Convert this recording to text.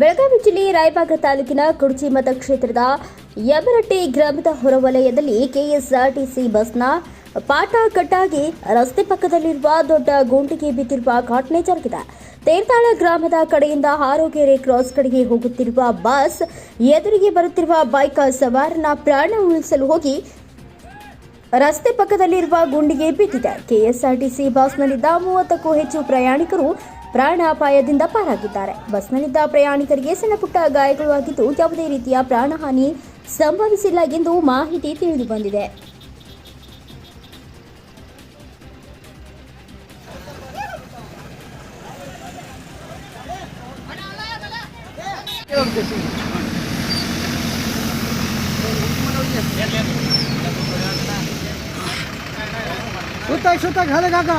ಬೆಳಗಾವಿ ಜಿಲ್ಲೆ ರಾಯಬಾಗ ತಾಲೂಕಿನ ಕುಡ್ಚಿ ಮತಕ್ಷೇತ್ರದ ಯಮರಟ್ಟಿ ಗ್ರಾಮದ ಹೊರವಲಯದಲ್ಲಿ ಕೆಎಸ್ಆರ್ಟಿಸಿ ಬಸ್ನ ಪಾಠ ಕಟ್ಟಾಗಿ ರಸ್ತೆ ಪಕ್ಕದಲ್ಲಿರುವ ದೊಡ್ಡ ಗುಂಡಿಗೆ ಬಿದ್ದಿರುವ ಘಟನೆ ಜರುಗಿದೆ. ತೇರ್ತಾಳ ಗ್ರಾಮದ ಕಡೆಯಿಂದ ಆರೋಗ್ಯರೆ ಕ್ರಾಸ್ ಕಡೆಗೆ ಹೋಗುತ್ತಿರುವ ಬಸ್ ಎದುರಿಗೆ ಬರುತ್ತಿರುವ ಬೈಕ್ ಸವಾರನ ಪ್ರಾಣ ಉಳಿಸಲು ಹೋಗಿ ರಸ್ತೆ ಪಕ್ಕದಲ್ಲಿರುವ ಗುಂಡಿಗೆ ಬಿದ್ದಿದೆ. ಕೆಎಸ್ಆರ್ಟಿಸಿ ಬಸ್ನಲ್ಲಿದ್ದ ಮೂವತ್ತಕ್ಕೂ ಹೆಚ್ಚು ಪ್ರಯಾಣಿಕರು ಪ್ರಾಣಾಪಾಯದಿಂದ ಪಾರಾಗಿದ್ದಾರೆ ಬಸ್ನಲ್ಲಿದ್ದ ಪ್ರಯಾಣಿಕರಿಗೆ ಸಣ್ಣಪುಟ್ಟ ಗಾಯಗಳು ಆಗಿದ್ದು ಯಾವುದೇ ರೀತಿಯ ಪ್ರಾಣಹಾನಿ ಸಂಭವಿಸಿಲ್ಲ ಎಂದು ಮಾಹಿತಿ ತಿಳಿದು ಬಂದಿದೆ सुताक सुताक झालं काका